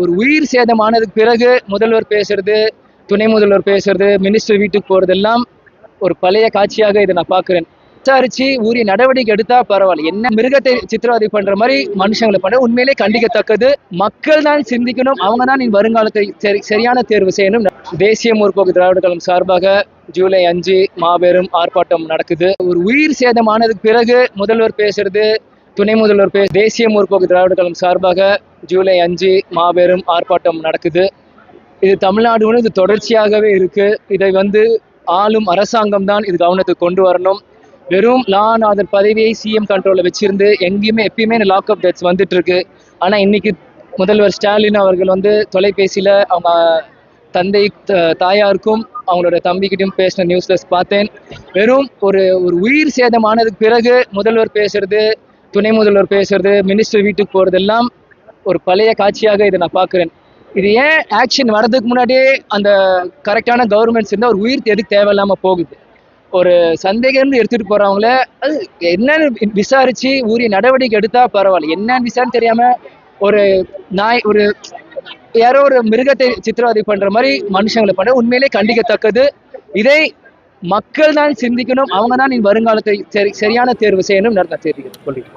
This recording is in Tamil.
ஒரு உயிர் சேதமானதுக்கு பிறகு முதல்வர் பேசுறது துணை முதல்வர் பேசுறது மினிஸ்டர் வீட்டுக்கு போறதெல்லாம் ஒரு பழைய காட்சியாக இதை நான் பார்க்கிறேன். விசாரிச்சு உரிய நடவடிக்கை எடுத்தா பரவாயில்ல. என்ன மிருகத்தை சித்திரவதை பண்ற மாதிரி மனுஷங்களை பண்ண உண்மையிலே கண்டிக்கத்தக்கது. மக்கள் தான் சிந்திக்கணும். அவங்க தான் இனி வருங்காலத்தை சரி சரியான தேர்வு செய்யணும். தேசிய முற்போக்கு திராவிட கழகம் சார்பாக ஜூலை அஞ்சு மாபெரும் ஆர்ப்பாட்டம் நடக்குது. ஒரு உயிர் சேதமானதுக்கு பிறகு முதல்வர் பேசுறது துணை முதல்வர் பே தேசிய முற்போக்கு திராவிட கழகம் சார்பாக ஜூலை அஞ்சு மாபெரும் ஆர்ப்பாட்டம் நடக்குது. இது தமிழ்நாடு இது தொடர்ச்சியாகவே இருக்கு. இதை வந்து ஆளும் அரசாங்கம் தான் இது கவனத்துக்கு கொண்டு வரணும். வெறும் லா அதன் பதவியை சிஎம் கண்ட்ரோலில் வச்சிருந்து எங்கேயுமே எப்பயுமே லாக் அப் டேட்ஸ் வந்துட்டு இருக்கு ஆனால் இன்னைக்கு முதல்வர் ஸ்டாலின் அவர்கள் வந்து தொலைபேசியில் அவங்க தந்தை த- தாயாருக்கும் அவங்களோட தம்பிக்கிட்டையும் பேசின நியூஸ்ல பார்த்தேன். வெறும் ஒரு ஒரு உயிர் சேதமானதுக்கு பிறகு முதல்வர் பேசுறது துணை முதல்வர் பேசுறது மினிஸ்டர் வீட்டுக்கு போறதெல்லாம் ஒரு பழைய காட்சியாக இதை நான் பார்க்குறேன். இது ஏன் ஆக்ஷன் வர்றதுக்கு முன்னாடியே அந்த கரெக்டான கவர்மெண்ட்ஸ் இருந்தால் ஒரு உயிர் எதுக்கு தேவையில்லாம போகுது? ஒரு சந்தேகம்னு எடுத்துகிட்டு போகிறவங்கள அது என்னன்னு விசாரித்து உரிய நடவடிக்கை எடுத்தால் பரவாயில்ல. என்னன்னு விசாரிச்சு தெரியாமல் ஒரு நாய் ஒரு யாரோ ஒரு மிருகத்தை சித்திரவதை பண்ற மாதிரி மனுஷங்களை பண்ண உண்மையிலே கண்டிக்கத்தக்கது. இதை மக்கள் தான் சிந்திக்கணும். அவங்க தான் இனி வருங்காலத்தை சரி சரியான தேர்வு செய்யணும். நான் தெரிவிக்கிறேன். கொள்கிறேன்.